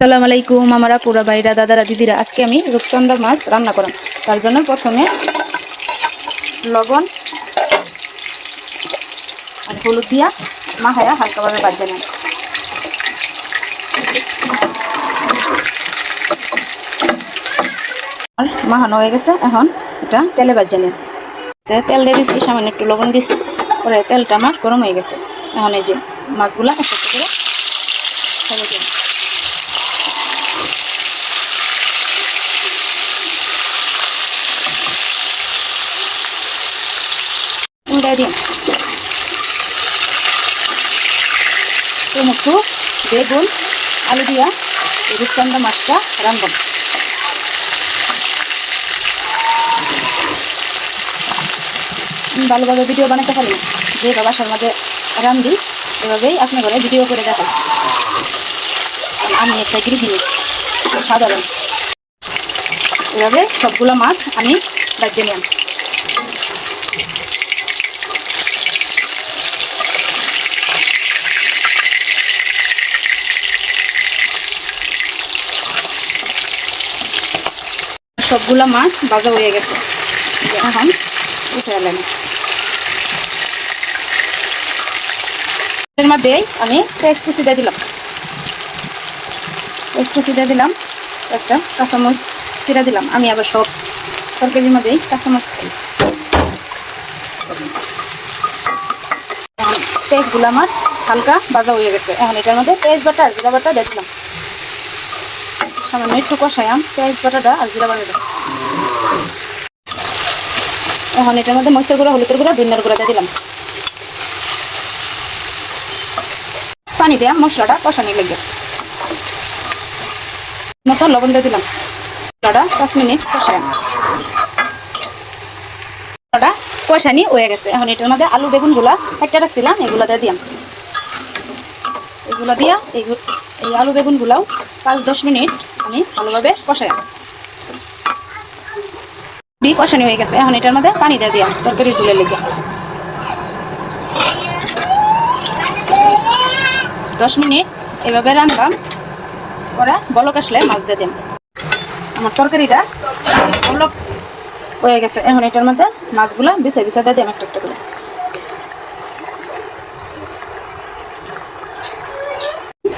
সালাম আলাইকুম, আমরা পুরা বাইরা দাদারা, দিদিরা, আজকে আমি রূপচন্দা মাছ রান্না করাম তার জন্য প্রথমে লবণ আর হলুদ দিয়া মাখায়া হালকাভাবে বাজে নেন আর মাখানো হয়ে গেছে, এখন এটা তেলে বাজে নেন তেল দিয়ে দিচ্ছি সামান্য একটু লবণ দিচ্ছি পরে তেলটা আমার গরম হয়ে গেছে। এখন এই যে মাছগুলা করে ছেড়ে দিন দিন টমেটো বেগুন, আলু দিয়া এই রূপচন্দা মাছটা রান্ধব ভালোভাবে ভিডিও বানাতে পারি যে বাসার মাঝে রান্ধি, এভাবেই আপনি ঘরে ভিডিও করে দেখান আমি একটা গৃহিণী সাধারণ। এভাবে সবগুলো মাছ আমি রাজ্যে নিলাম। সবগুলো মাছ ভাজা হয়ে গেছে। এখন উঠে এলেন এর মধ্যে আমি পেস্ট কুচি দিয়ে দিলাম। পেস্ট কুচি দিয়ে দিলাম, একটা কাঁচামরিচ চিরা দিলাম। আমি আবার সব তরকারির মধ্যেই কাঁচামরিচ খাই পেস্টগুলো আমার হালকা ভাজা হয়ে গেছে। এখন এটার মধ্যে পেঁয়াজ বাটা জিরা বাটা দিয়ে দিলাম। সামান্য একটু কষায়াম পেঁয়াজ আর জিরা এখন এটার মধ্যে গুঁড়া, হলুদের গুঁড়া, ধনিয়ার গুঁড়া দিয়ে দিলাম। পানি দেওয়া মশলাটা কষানি লেগে। লবণ দিয়ে দিলাম। মশলাটা পাঁচ মিনিট মশলাটা কষানি হয়ে গেছে। এখন এটার মধ্যে আলু বেগুনগুলা একটা রাখছিলাম, এগুলো দিয়ে দিলাম। এগুলো দিয়া এই আলু বেগুনগুলাও পাঁচ দশ মিনিট আমি ভালোভাবে কষাই দি কষানি হয়ে গেছে, এখন এটার মধ্যে পানি দিয়ে দিয়া তরকারি তুলে লেগে। দশ মিনিট এভাবে রান্নাম পরে বলক আসলে মাছ দিয়ে দিন আমার তরকারিটা বলক হয়ে গেছে, এখন এটার মধ্যে মাছগুলা বিছে বিছে দিয়ে দিলাম একটা একটা করে।